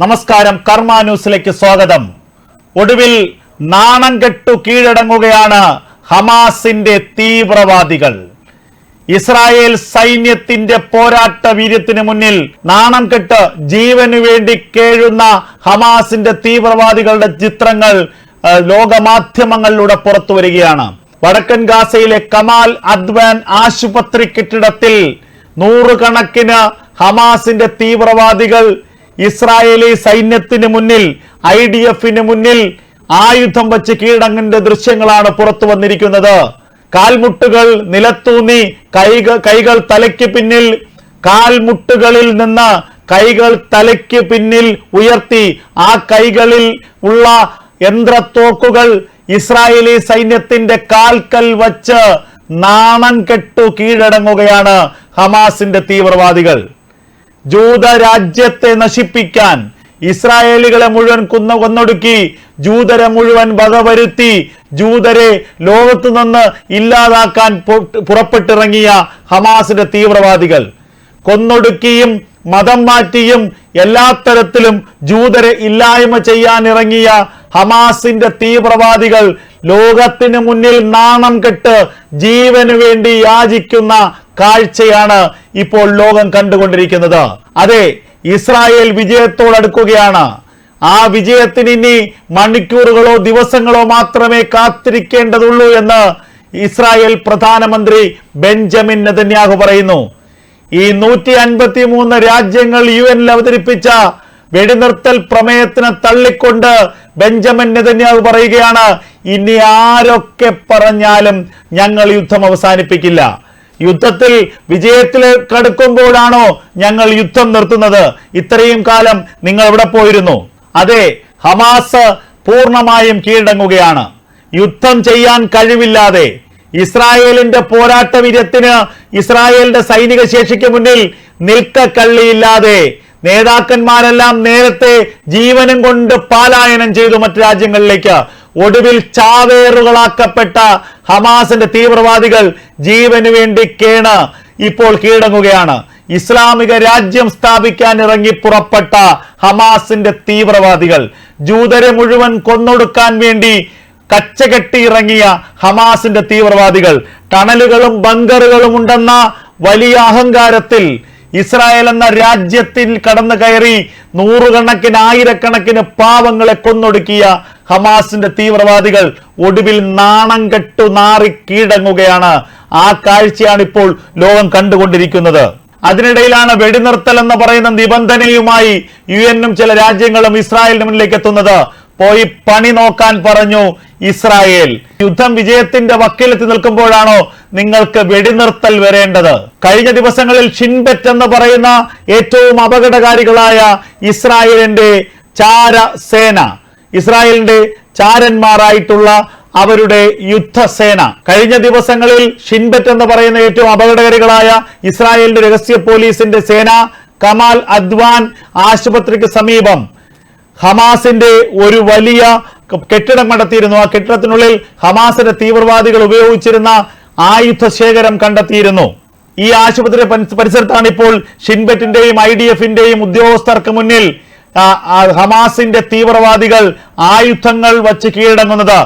നമസ്കാരം. കർമ്മ ന്യൂസിലേക്ക് സ്വാഗതം. ഒടുവിൽ നാണം കെട്ടു കീഴടങ്ങുകയാണ് ഹമാസിന്റെ തീവ്രവാദികൾ. ഇസ്രായേൽ സൈന്യത്തിന്റെ പോരാട്ട വീര്യത്തിന് മുന്നിൽ നാണം കെട്ട് ജീവനു വേണ്ടി കേഴുന്ന ഹമാസിന്റെ തീവ്രവാദികളുടെ ചിത്രങ്ങൾ ലോകമാധ്യമങ്ങളിലൂടെ പുറത്തു വരികയാണ്. വടക്കൻ ഗാസയിലെ കമാൽ അദ്വാൻ ആശുപത്രി കെട്ടിടത്തിൽ നൂറുകണക്കിന് ഹമാസിന്റെ തീവ്രവാദികൾ ഇസ്രായേലി സൈന്യത്തിന് മുന്നിൽ ഐ ഡി എഫിന് മുന്നിൽ ആയുധം വച്ച് കീഴടങ്ങിന്റെ ദൃശ്യങ്ങളാണ് പുറത്തു വന്നിരിക്കുന്നത്. കാൽമുട്ടുകൾ നിലത്തൂന്നി കൈകൾ കൈകൾ തലയ്ക്ക് പിന്നിൽ കാൽമുട്ടുകളിൽ നിന്ന് കൈകൾ തലയ്ക്ക് പിന്നിൽ ഉയർത്തി ആ കൈകളിൽ ഉള്ള യന്ത്രത്തോക്കുകൾ ഇസ്രായേലി സൈന്യത്തിന്റെ കാൽക്കൽ വച്ച് നാണം കെട്ടു കീഴടങ്ങുകയാണ് ഹമാസിന്റെ തീവ്രവാദികൾ. ജൂത രാജ്യത്തെ നശിപ്പിക്കാൻ ഇസ്രായേലികളെ മുഴുവൻ കുന്ന കൊന്നൊടുക്കി ജൂതരെ മുഴുവൻ വകവരുത്തി ജൂതരെ ലോകത്തു നിന്ന് ഇല്ലാതാക്കാൻ പുറപ്പെട്ടിറങ്ങിയ ഹമാസിന്റെ തീവ്രവാദികൾ. കൊന്നൊടുക്കിയും മതം മാറ്റിയും എല്ലാ തരത്തിലും ജൂതരെ ഇല്ലായ്മ ചെയ്യാൻ ഇറങ്ങിയ ഹമാസിന്റെ തീവ്രവാദികൾ ലോകത്തിന് മുന്നിൽ നാണം കെട്ട് ജീവന് വേണ്ടി യാചിക്കുന്ന കാഴ്ചയാണ് ഇപ്പോൾ ലോകം കണ്ടുകൊണ്ടിരിക്കുന്നത്. അതെ ഇസ്രായേൽ വിജയത്തോടടുക്കുകയാണ്. ആ വിജയത്തിന് ഇനി മണിക്കൂറുകളോ ദിവസങ്ങളോ മാത്രമേ കാത്തിരിക്കേണ്ടതുള്ളൂ എന്ന് ഇസ്രായേൽ പ്രധാനമന്ത്രി ബെഞ്ചമിൻ നെതന്യാഹു പറയുന്നു. ഈ നൂറ്റി അൻപത്തി മൂന്ന് രാജ്യങ്ങൾ യു എനിൽ അവതരിപ്പിച്ച വെടിനിർത്തൽ പ്രമേയത്തിന് തള്ളിക്കൊണ്ട് ബെഞ്ചമിൻ നെതന്യാഹു പറയുകയാണ് ഇനി ആരൊക്കെ പറഞ്ഞാലും ഞങ്ങൾ യുദ്ധം അവസാനിപ്പിക്കില്ല. യുദ്ധത്തിൽ വിജയത്തിലേക്ക് കടുക്കുമ്പോഴാണോ ഞങ്ങൾ യുദ്ധം നിർത്തുന്നത്? ഇത്രയും കാലം നിങ്ങൾ എവിടെ പോയിരുന്നു? അതെ ഹമാസ് പൂർണമായും കീഴടങ്ങുകയാണ്. യുദ്ധം ചെയ്യാൻ കഴിവില്ലാതെ ഇസ്രായേലിന്റെ പോരാട്ട വീര്യത്തിന് ഇസ്രായേലിന്റെ സൈനിക ശേഷിക്ക് മുന്നിൽ നിൽക്കക്കള്ളിയില്ലാതെ നേതാക്കന്മാരെല്ലാം നേരത്തെ ജീവനും കൊണ്ട് പാലായനം ചെയ്തു മറ്റു രാജ്യങ്ങളിലേക്ക്. ഒടുവിൽ ചാവേറുകളാക്കപ്പെട്ട ഹമാസിന്റെ തീവ്രവാദികൾ ജീവന് വേണ്ടി കേണ് ഇപ്പോൾ കീഴടങ്ങുകയാണ്. ഇസ്ലാമിക രാജ്യം സ്ഥാപിക്കാൻ ഇറങ്ങി പുറപ്പെട്ട ഹമാസിന്റെ തീവ്രവാദികൾ ജൂതരെ മുഴുവൻ കൊന്നൊടുക്കാൻ വേണ്ടി കച്ചകെട്ടി ഇറങ്ങിയ ഹമാസിന്റെ തീവ്രവാദികൾ. ടണലുകളും ബങ്കറുകളും ഉണ്ടെന്ന വലിയ അഹങ്കാരത്തിൽ ഇസ്രായേൽ എന്ന രാജ്യത്തിൽ കടന്നു കയറി നൂറുകണക്കിന് ആയിരക്കണക്കിന് പാവങ്ങളെ കൊന്നൊടുക്കിയ ഹമാസിന്റെ തീവ്രവാദികൾ ഒടുവിൽ നാണം കെട്ടു നാറി കീഴടങ്ങുകയാണ്. ആ കാഴ്ചയാണ് ഇപ്പോൾ ലോകം കണ്ടുകൊണ്ടിരിക്കുന്നത്. അതിനിടയിലാണ് വെടിനിർത്തൽ എന്ന് പറയുന്ന നിബന്ധനയുമായി യു എന്നും ചില രാജ്യങ്ങളും ഇസ്രായേലിന് മുന്നിലേക്ക് എത്തുന്നത്. പോയി പണി നോക്കാൻ പറഞ്ഞു ഇസ്രായേൽ. യുദ്ധം വിജയത്തിന്റെ വക്കീലെത്തി നിൽക്കുമ്പോഴാണോ നിങ്ങൾക്ക് വെടിനിർത്തൽ വരേണ്ടത്? കഴിഞ്ഞ ദിവസങ്ങളിൽ ഷിൻബെറ്റ് എന്ന് പറയുന്ന ഏറ്റവും അപകടകാരികളായ ഇസ്രായേലിന്റെ ചാര സേന ഇസ്രായേലിന്റെ ചാരന്മാരായിട്ടുള്ള അവരുടെ യുദ്ധസേന. കഴിഞ്ഞ ദിവസങ്ങളിൽ ഷിൻബെറ്റ് എന്ന് പറയുന്ന ഏറ്റവും അപകടകാരികളായ ഇസ്രായേലിന്റെ രഹസ്യ പോലീസിന്റെ സേന കമാൽ അദ്വാൻ ആശുപത്രിക്ക് സമീപം ഹമാസിന്റെ ഒരു വലിയ കെട്ടിടം കണ്ടെത്തിയിരുന്നു. ആ കെട്ടിടത്തിനുള്ളിൽ ഹമാസിന്റെ തീവ്രവാദികൾ ഉപയോഗിച്ചിരുന്ന ആയുധ ശേഖരം കണ്ടെത്തിയിരുന്നു. ഈ ആശുപത്രി പരിസരത്താണ് ഇപ്പോൾ ഷിൻബെറ്റിന്റെയും ഐ ഡി എഫിന്റെയും ഉദ്യോഗസ്ഥർക്ക് മുന്നിൽ ഹമാസിന്റെ തീവ്രവാദികൾ ആയുധങ്ങൾ വച്ച് കീഴടങ്ങുന്നത്.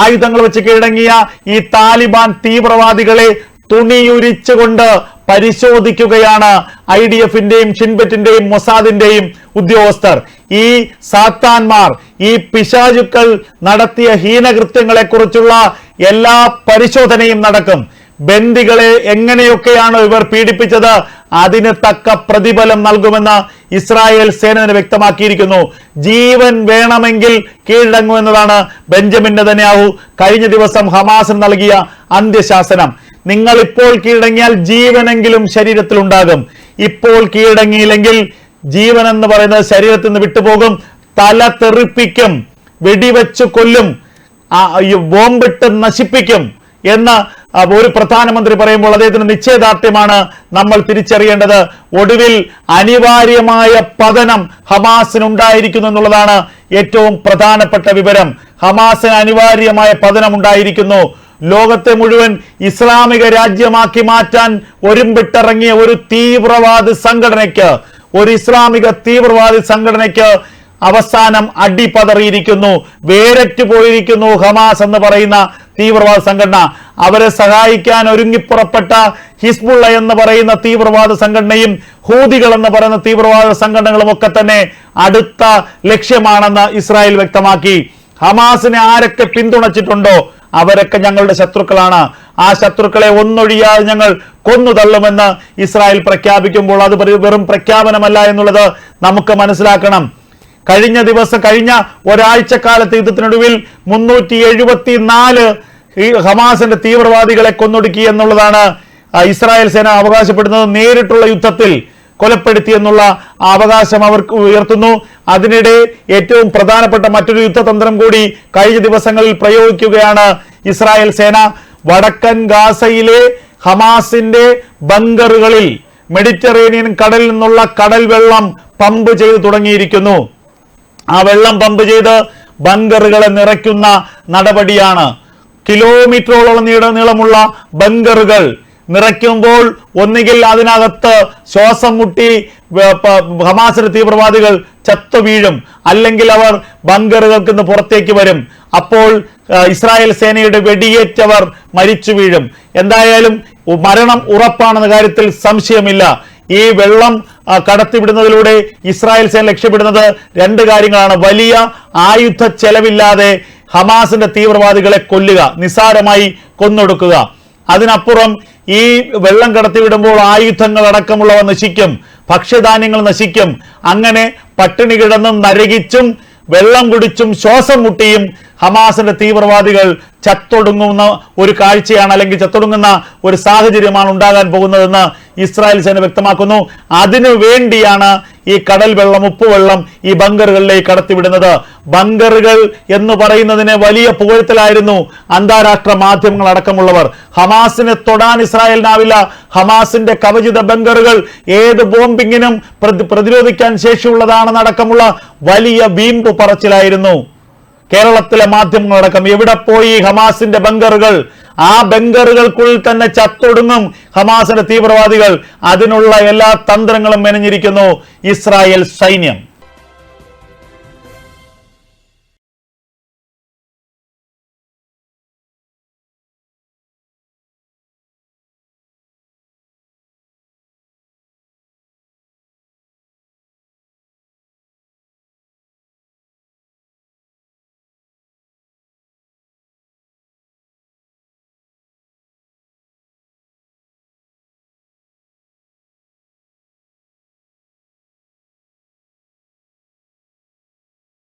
ആയുധങ്ങൾ വെച്ച് കീഴടങ്ങിയ ഈ താലിബാൻ തീവ്രവാദികളെ തുണിയുരിച്ചുകൊണ്ട് പരിശോധിക്കുകയാണ് ഐ ഡി എഫിന്റെയും ഷിൻബറ്റിന്റെയും മൊസാദിന്റെയും ഉദ്യോഗസ്ഥർ. ഈ സാത്താൻമാർ ഈ പിശാചുക്കൾ നടത്തിയ ഹീനകൃത്യങ്ങളെ കുറിച്ചുള്ള എല്ലാ പരിശോധനയും നടക്കും. ബന്ദികളെ എങ്ങനെയൊക്കെയാണ് ഇവർ പീഡിപ്പിച്ചത്? അതിന് തക്ക പ്രതിഫലം നൽകുമെന്ന് ഇസ്രായേൽ സേന വ്യക്തമാക്കിയിരിക്കുന്നു. ജീവൻ വേണമെങ്കിൽ കീഴടങ്ങുമെന്നതാണ് ബെഞ്ചമിൻ നെതന്യാഹു കഴിഞ്ഞ ദിവസം ഹമാസിന് നൽകിയ അന്ത്യശാസനം. നിങ്ങൾ ഇപ്പോൾ കീഴടങ്ങിയാൽ ജീവനെങ്കിലും ശരീരത്തിൽ ഉണ്ടാകും ഇപ്പോൾ കീഴടങ്ങിയില്ലെങ്കിൽ ജീവൻ എന്ന് പറയുന്നത് ശരീരത്തിൽ നിന്ന് വിട്ടുപോകും. തല തെറിപ്പിക്കും. വെടിവെച്ച് കൊല്ലും. ബോംബിട്ട് നശിപ്പിക്കും എന്ന് ഒരു പ്രധാനമന്ത്രി പറയുമ്പോൾ അദ്ദേഹത്തിന് നിശ്ചയദാർഢ്യമാണ് നമ്മൾ തിരിച്ചറിയേണ്ടത്. ഒടുവിൽ അനിവാര്യമായ പതനം ഹമാസിന് ഉണ്ടായിരിക്കുന്നു എന്നുള്ളതാണ് ഏറ്റവും പ്രധാനപ്പെട്ട വിവരം. ഹമാസിന് അനിവാര്യമായ പതനം ഉണ്ടായിരിക്കുന്നു. ലോകത്തെ മുഴുവൻ ഇസ്ലാമിക രാജ്യമാക്കി മാറ്റാൻ ഒരുമ്പിട്ടിറങ്ങിയ ഒരു തീവ്രവാദി സംഘടനയ്ക്ക് ഒരു ഇസ്ലാമിക തീവ്രവാദി സംഘടനയ്ക്ക് അവസാനം അടിപതറിയിരിക്കുന്നു വേരറ്റ് പോയിരിക്കുന്നു ഹമാസ് എന്ന് പറയുന്ന തീവ്രവാദ സംഘടന. അവരെ സഹായിക്കാൻ ഒരുങ്ങിപ്പുറപ്പെട്ട ഹിസ്ബുള്ള എന്ന് പറയുന്ന തീവ്രവാദ സംഘടനയും ഹൂദികൾ എന്ന് പറയുന്ന തീവ്രവാദ സംഘടനകളും ഒക്കെ തന്നെ അടുത്ത ലക്ഷ്യമാണെന്ന് ഇസ്രായേൽ വ്യക്തമാക്കി. ഹമാസിനെ ആരൊക്കെ പിന്തുണച്ചിട്ടുണ്ടോ? അവരൊക്കെ ഞങ്ങളുടെ ശത്രുക്കളാണ്. ആ ശത്രുക്കളെ ഒന്നൊഴിയാതെ ഞങ്ങൾ കൊന്നു തള്ളുമെന്ന് ഇസ്രായേൽ പ്രഖ്യാപിക്കുമ്പോൾ അത് വെറും- പ്രഖ്യാപനമല്ല എന്നുള്ളത് നമുക്ക് മനസ്സിലാക്കണം. കഴിഞ്ഞ ദിവസം കഴിഞ്ഞ ഒരാഴ്ചക്കാലത്ത് യുദ്ധത്തിനൊടുവിൽ മുന്നൂറ്റി എഴുപത്തി നാല് ഈ ഹമാസിന്റെ തീവ്രവാദികളെ കൊന്നൊടുക്കി എന്നുള്ളതാണ് ഇസ്രായേൽ സേന അവകാശപ്പെടുന്നത് നേരിട്ടുള്ള യുദ്ധത്തിൽ കൊലപ്പെടുത്തി എന്നുള്ള അവകാശം അവർക്ക് ഉയർത്തുന്നു. അതിനിടെ ഏറ്റവും പ്രധാനപ്പെട്ട മറ്റൊരു യുദ്ധതന്ത്രം കൂടി കഴിഞ്ഞ ദിവസങ്ങളിൽ പ്രയോഗിക്കുകയാണ് ഇസ്രായേൽ സേന വടക്കൻ ഗാസയിലെ ഹമാസിന്റെ ബങ്കറുകളിൽ മെഡിറ്ററേനിയൻ കടലിൽ നിന്നുള്ള കടൽ വെള്ളം പമ്പ് ചെയ്ത് തുടങ്ങിയിരിക്കുന്നു. ആ വെള്ളം പമ്പ് ചെയ്ത് ബങ്കറുകളെ നിറയ്ക്കുന്ന നടപടിയാണ്. കിലോമീറ്ററോളം നീള നീളമുള്ള ബങ്കറുകൾ നിറയ്ക്കുമ്പോൾ ഒന്നുകിൽ അതിനകത്ത് ശ്വാസം മുട്ടി ഹമാസിന്റെ തീവ്രവാദികൾ ചത്തു വീഴും. അല്ലെങ്കിൽ അവർ ബങ്കറുകൾക്ക് നിന്ന് പുറത്തേക്ക് വരും. അപ്പോൾ ഇസ്രായേൽ സേനയുടെ വെടിയേറ്റവർ മരിച്ചു വീഴും. എന്തായാലും മരണം ഉറപ്പാണെന്ന കാര്യത്തിൽ സംശയമില്ല. ഈ വെള്ളം കടത്തിവിടുന്നതിലൂടെ ഇസ്രായേൽ സേന ലക്ഷ്യമിടുന്നത് രണ്ട് കാര്യങ്ങളാണ്. വലിയ ആയുധ ചെലവില്ലാതെ ഹമാസിന്റെ തീവ്രവാദികളെ കൊല്ലുക നിസാരമായി കൊന്നൊടുക്കുക. അതിനപ്പുറം ഈ വെള്ളം കടത്തിവിടുമ്പോൾ ആയുധങ്ങൾ അടക്കമുള്ളവ നശിക്കും ഭക്ഷ്യധാന്യങ്ങൾ നശിക്കും. അങ്ങനെ പട്ടിണി കിടന്നും നരകിച്ചും വെള്ളം കുടിച്ചും ശ്വാസം മുട്ടിയും ഹമാസിന്റെ തീവ്രവാദികൾ ചത്തൊടുങ്ങുന്ന ഒരു കാഴ്ചയാണ് അല്ലെങ്കിൽ ചത്തൊടുങ്ങുന്ന ഒരു സാഹചര്യമാണ് ഉണ്ടാകാൻ പോകുന്നതെന്ന് ഇസ്രായേൽ സേന വ്യക്തമാക്കുന്നു. അതിനു വേണ്ടിയാണ് ഈ കടൽ വെള്ളം ഉപ്പുവെള്ളം ഈ ബങ്കറുകളിലേക്ക് കടത്തിവിടുന്നത്. ബങ്കറുകൾ എന്ന് പറയുന്നതിനെ വലിയ പുകഴ്ത്തലായിരുന്നു അന്താരാഷ്ട്ര മാധ്യമങ്ങൾ അടക്കമുള്ളവർ. ഹമാസിനെ തൊടാൻ ഇസ്രായേലിനാവില്ല ഹമാസിന്റെ കവചിത ബങ്കറുകൾ ഏത് ബോംബിങ്ങിനും പ്രതിരോധിക്കാൻ ശേഷിയുള്ളതാണെന്നടക്കമുള്ള വലിയ വീമ്പ് പറച്ചിലായിരുന്നു. കേരളത്തിലെ മാധ്യമങ്ങളടക്കം എവിടെ പോയി ഹമാസിന്റെ ബങ്കറുകൾ ആ ബങ്കറുകൾക്കുള്ളിൽ തന്നെ ചത്തൊടുങ്ങും ഹമാസിന്റെ തീവ്രവാദികൾ. അതിനുള്ള എല്ലാ തന്ത്രങ്ങളും മെനഞ്ഞിരിക്കുന്നു ഇസ്രായേൽ സൈന്യം.